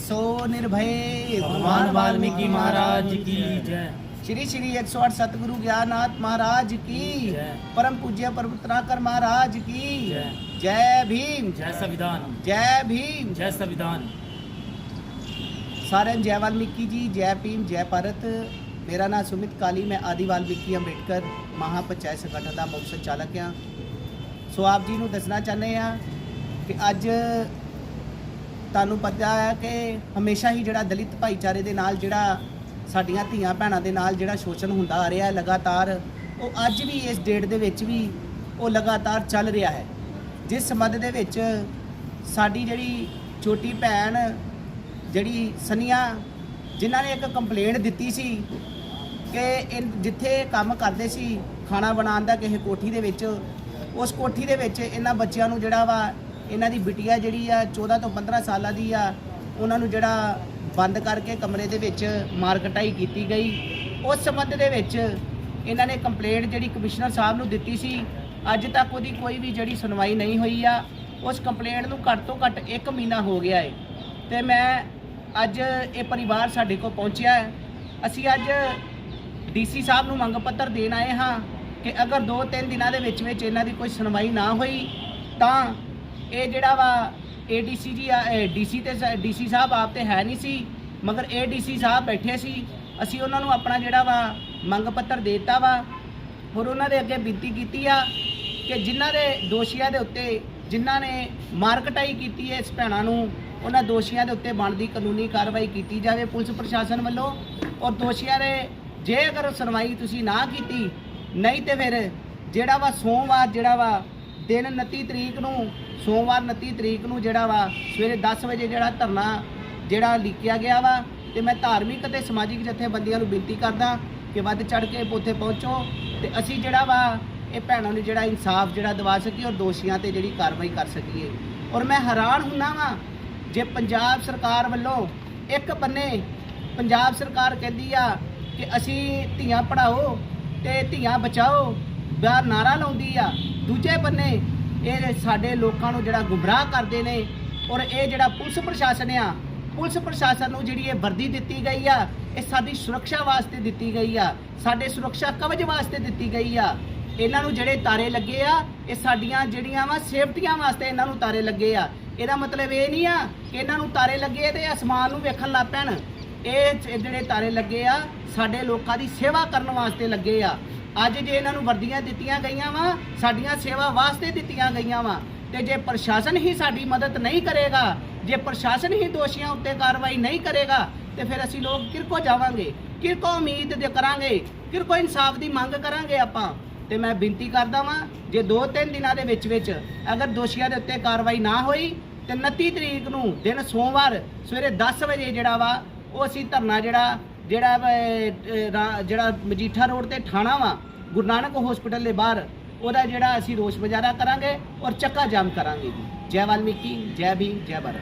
सो निर्भय भगवान वाल्मीकि महाराज की जय श्री श्री 108 सतगुरु ज्ञाननाथ महाराज की जय। परम पूज्य प्रभुतनाकर महाराज की जय। जय भीम जय संविधान जय भीम जय संविधान ਸਾਰਿਆਂ ਨੂੰ ਜੈ ਵਾਲਮੀਕੀ ਜੀ ਜੈ ਭੀਮ ਜੈ ਭਾਰਤ ਮੇਰਾ ਨਾਮ ਸੁਮਿਤ ਕਾਲੀ ਮੈਂ ਆਦੀ ਵਾਲਮੀਕੀ ਅੰਬੇਡਕਰ ਮਹਾ ਪੰਚਾਇਤ ਸੰਗਠਨ ਦਾ ਮੁੱਖ ਸੰਚਾਲਕ ਹਾਂ ਸੋ ਆਪ ਜੀ ਨੂੰ ਦੱਸਣਾ ਚਾਹੁੰਦੇ ਆ ਕਿ ਅੱਜ ਤੁਹਾਨੂੰ ਪਤਾ ਹੈ ਕਿ ਹਮੇਸ਼ਾ ਹੀ ਜਿਹੜਾ ਦਲਿਤ ਭਾਈਚਾਰੇ ਦੇ ਨਾਲ ਜਿਹੜਾ ਸਾਡੀਆਂ ਧੀਆਂ ਭੈਣਾਂ ਦੇ ਨਾਲ ਜਿਹੜਾ ਸ਼ੋਸ਼ਣ ਹੁੰਦਾ ਆ ਰਿਹਾ ਹੈ ਲਗਾਤਾਰ, ਉਹ ਅੱਜ ਵੀ ਇਸ ਡੇਟ ਦੇ ਵਿੱਚ ਵੀ ਉਹ ਲਗਾਤਾਰ ਚੱਲ ਰਿਹਾ ਹੈ। ਜਿਸ ਸੰਬੰਧ ਦੇ ਵਿੱਚ ਸਾਡੀ ਜਿਹੜੀ ਛੋਟੀ ਭੈਣ, ਜਿਹੜੀ ਸਨੀਆ, ਜਿਨ੍ਹਾਂ ਨੇ ਇੱਕ ਕੰਪਲੇਂਟ ਦਿੱਤੀ ਸੀ ਕਿ ਇਨ- ਜਿੱਥੇ ਕੰਮ ਕਰਦੇ ਸੀ, ਖਾਣਾ ਬਣਾਉਣ ਦਾ ਕਿਸੇ ਕੋਠੀ ਦੇ ਵਿੱਚ, ਉਸ ਕੋਠੀ ਦੇ ਵਿੱਚ ਇਹਨਾਂ ਬੱਚਿਆਂ ਨੂੰ ਜਿਹੜਾ ਵਾ ਇਹਨਾਂ ਦੀ ਬਿਟੀਆ ਜਿਹੜੀ ਆ 14 ਤੋਂ 15 ਸਾਲਾਂ ਦੀ ਆ, ਉਹਨਾਂ ਨੂੰ ਜਿਹੜਾ ਬੰਦ ਕਰਕੇ ਕਮਰੇ ਦੇ ਵਿੱਚ ਮਾਰ ਕਟਾਈ ਕੀਤੀ ਗਈ। ਉਸ ਸੰਬੰਧ ਦੇ ਵਿੱਚ ਇਹਨਾਂ ਨੇ ਕੰਪਲੇਂਟ ਜਿਹੜੀ ਕਮਿਸ਼ਨਰ ਸਾਹਿਬ ਨੂੰ ਦਿੱਤੀ ਸੀ, ਅੱਜ ਤੱਕ ਉਹਦੀ ਕੋਈ ਵੀ ਜਿਹੜੀ ਸੁਣਵਾਈ ਨਹੀਂ ਹੋਈ ਆ। ਉਸ ਕੰਪਲੇਂਟ ਨੂੰ ਘੱਟ ਤੋਂ ਘੱਟ 1 ਮਹੀਨਾ ਹੋ ਗਿਆ ਹੈ ਤੇ ਮੈਂ ਅੱਜ ਇਹ ਪਰਿਵਾਰ ਸਾਡੇ ਕੋਲ ਪਹੁੰਚਿਆ ਹੈ। ਅਸੀਂ ਅੱਜ ਡੀਸੀ ਸਾਹਿਬ ਨੂੰ ਮੰਗ ਪੱਤਰ ਦੇਣ ਆਏ ਹਾਂ ਕਿ ਅਗਰ 2-3 ਦਿਨਾਂ ਦੇ ਵਿੱਚ ਵਿੱਚ ਇਹਨਾਂ ਦੀ ਕੋਈ ਸੁਣਵਾਈ ਨਾ ਹੋਈ, ਤਾਂ ਇਹ ਜਿਹੜਾ ਵਾ ਏਡੀਸੀ ਜੀ ਡੀਸੀ ਤੇ ਡੀਸੀ ਸਾਹਿਬ ਆਪ ਤੇ ਹੈ ਨਹੀਂ ਸੀ, ਮਗਰ ਏਡੀਸੀ ਸਾਹਿਬ ਬੈਠੇ ਸੀ, ਅਸੀਂ ਉਹਨਾਂ ਨੂੰ ਆਪਣਾ ਜਿਹੜਾ ਵਾ ਮੰਗ ਪੱਤਰ ਦੇ ਦਿੱਤਾ ਵਾ ਹੋਰ ਉਹਨਾਂ ਦੇ ਅੱਗੇ ਬੇਨਤੀ ਕੀਤੀ ਆ ਕਿ ਜਿਨ੍ਹਾਂ ਦੇ ਦੋਸ਼ੀਆਂ ਦੇ ਉੱਤੇ, ਜਿਨ੍ਹਾਂ ਨੇ ਮਾਰਕਟਾਈ ਕੀਤੀ ਹੈ ਇਸ ਭੈਣਾਂ ਨੂੰ, ਉਹਨਾਂ ਦੋਸ਼ੀਆਂ ਦੇ ਉੱਤੇ ਬਣਦੀ ਕਾਨੂੰਨੀ ਕਾਰਵਾਈ ਕੀਤੀ ਜਾਵੇ ਪੁਲਿਸ ਪ੍ਰਸ਼ਾਸਨ ਵੱਲੋਂ, ਔਰ ਦੋਸ਼ੀਆਂ ਦੇ ਜੇ ਅਗਰ ਸੁਣਵਾਈ ਤੁਸੀਂ ਨਾ ਕੀਤੀ, ਨਹੀਂ ਤੇ ਫਿਰ ਜਿਹੜਾ ਵਾ ਸੋਮਵਾਰ ਜਿਹੜਾ ਵਾ ਦਿਨ 29 ਤਰੀਕ ਨੂੰ ਸੋਮਵਾਰ 29 ਤਰੀਕ ਨੂੰ ਜਿਹੜਾ ਵਾ, ਸਵੇਰੇ 10 ਵਜੇ ਜਿਹੜਾ ਧਰਨਾ ਜਿਹੜਾ ਲਿਖਿਆ ਗਿਆ ਵਾ, ਤੇ ਮੈਂ ਧਾਰਮਿਕ ਅਤੇ ਸਮਾਜਿਕ ਜਥੇਬੰਦੀਆਂ ਨੂੰ ਬੇਨਤੀ ਕਰਦਾ ਕਿ ਵੱਧ ਚੜ ਕੇ ਉੱਥੇ ਪਹੁੰਚੋ ਤੇ ਅਸੀਂ ਜਿਹੜਾ ਵਾ, ਇਹ ਭੈਣਾਂ ਨੂੰ ਜਿਹੜਾ ਇਨਸਾਫ ਜਿਹੜਾ ਦਿਵਾ ਸਕੀਏ ਔਰ ਦੋਸ਼ੀਆਂ ਤੇ ਜਿਹੜੀ ਕਾਰਵਾਈ ਕਰ ਸਕੀਏ। ਔਰ ਮੈਂ ਹੈਰਾਨ ਹੁੰਨਾ ਵਾਂ, ਜੇ ਪੰਜਾਬ ਸਰਕਾਰ ਵੱਲੋਂ ਇੱਕ ਬੰਨੇ ਪੰਜਾਬ ਸਰਕਾਰ ਕਹਿੰਦੀ ਆ ਕਿ ਅਸੀਂ ਧੀਆਂ ਪੜਾਓ ਤੇ ਧੀਆਂ ਬਚਾਓ, ਦਾ ਨਾਰਾ ਲਾਉਂਦੀ ਆ, ਦੂਜੇ ਬੰਨੇ ਇਹ ਸਾਡੇ ਲੋਕਾਂ ਨੂੰ ਜਿਹੜਾ ਗੁੰਮਰਾਹ ਕਰਦੇ ਨੇ ਔਰ ਇਹ ਜਿਹੜਾ ਪੁਲਿਸ ਪ੍ਰਸ਼ਾਸਨ ਆ, ਪੁਲਿਸ ਪ੍ਰਸ਼ਾਸਨ ਨੂੰ ਜਿਹੜੀ ਇਹ ਵਰਦੀ ਦਿੱਤੀ ਗਈ ਆ, ਇਹ ਸਾਡੀ ਸੁਰੱਖਿਆ ਵਾਸਤੇ ਦਿੱਤੀ ਗਈ ਆ, ਸਾਡੇ ਸੁਰੱਖਿਆ ਕਵਚ ਵਾਸਤੇ ਦਿੱਤੀ ਗਈ ਆ। ਇਹਨਾਂ ਨੂੰ ਜਿਹੜੇ ਤਾਰੇ ਲੱਗੇ ਆ, ਇਹ ਸਾਡੀਆਂ ਜਿਹੜੀਆਂ ਵਾ ਸੇਫਟੀਆਂ ਵਾਸਤੇ ਇਹਨਾਂ ਨੂੰ ਤਾਰੇ ਲੱਗੇ ਆ। ਇਹਦਾ ਮਤਲਬ ਇਹ ਨਹੀਂ ਆ ਕਿ ਇਹਨਾਂ ਨੂੰ ਤਾਰੇ ਲੱਗੇ ਤੇ ਅਸਮਾਨ ਨੂੰ ਵੇਖਣ ਲੱਗ ਪੈਣ। ਇਹ ਜਿਹੜੇ ਤਾਰੇ ਲੱਗੇ ਆ, ਸਾਡੇ ਲੋਕਾਂ ਦੀ ਸੇਵਾ ਕਰਨ ਵਾਸਤੇ ਲੱਗੇ ਆ। ਅੱਜ ਜੇ ਇਹਨਾਂ ਨੂੰ ਵਰਦੀਆਂ ਦਿੱਤੀਆਂ ਗਈਆਂ ਵਾ, ਸਾਡੀਆਂ ਸੇਵਾ ਵਾਸਤੇ ਦਿੱਤੀਆਂ ਗਈਆਂ ਵਾ। ਤੇ ਜੇ ਪ੍ਰਸ਼ਾਸਨ ਹੀ ਸਾਡੀ ਮਦਦ ਨਹੀਂ ਕਰੇਗਾ, ਜੇ ਪ੍ਰਸ਼ਾਸਨ ਹੀ ਦੋਸ਼ੀਆਂ ਉੱਤੇ ਕਾਰਵਾਈ ਨਹੀਂ ਕਰੇਗਾ, ਤੇ ਫਿਰ ਅਸੀਂ ਲੋਕ ਕਿਰਕੋ ਜਾਵਾਂਗੇ। ਕਿਰਕੋ ਉਮੀਦ ਦੇ ਕਰਾਂਗੇ, ਕਿਰਕੋ ਇਨਸਾਫ ਦੀ ਮੰਗ ਕਰਾਂਗੇ ਆਪਾਂ। ਤੇ ਮੈਂ ਬੇਨਤੀ ਕਰਦਾ ਵਾਂ, ਜੇ 2-3 ਦਿਨਾਂ ਦੇ ਵਿੱਚ ਵਿੱਚ ਅਗਰ ਦੋਸ਼ੀਆਂ ਦੇ ਉੱਤੇ ਕਾਰਵਾਈ ਨਾ ਹੋਈ, ਤੇ 29 ਤਰੀਕ ਨੂੰ ਦਿਨ ਸੋਮਵਾਰ ਸਵੇਰੇ 10 ਵਜੇ ਜਿਹੜਾ ਵਾ ਉਹ ਅਸੀਂ ਧਰਨਾ ਜਿਹੜਾ ਜਿਹੜਾ ਜਿਹੜਾ ਮਜੀਠਾ ਰੋਡ ਤੇ ਥਾਣਾ ਵਾ, ਗੁਰੂ ਨਾਨਕ ਹਸਪੀਟਲ ਦੇ ਬਾਹਰ, ਉਹਦਾ ਜਿਹੜਾ ਅਸੀਂ ਰੋਸ ਮੁਜ਼ਾਹਰਾ ਕਰਾਂਗੇ ਔਰ ਚੱਕਾ ਜਾਮ ਕਰਾਂਗੇ ਜੀ। ਜੈ ਵਾਲਮੀਕੀ, ਜੈ ਭੀਮ, ਜੈ ਭਾਰਤ।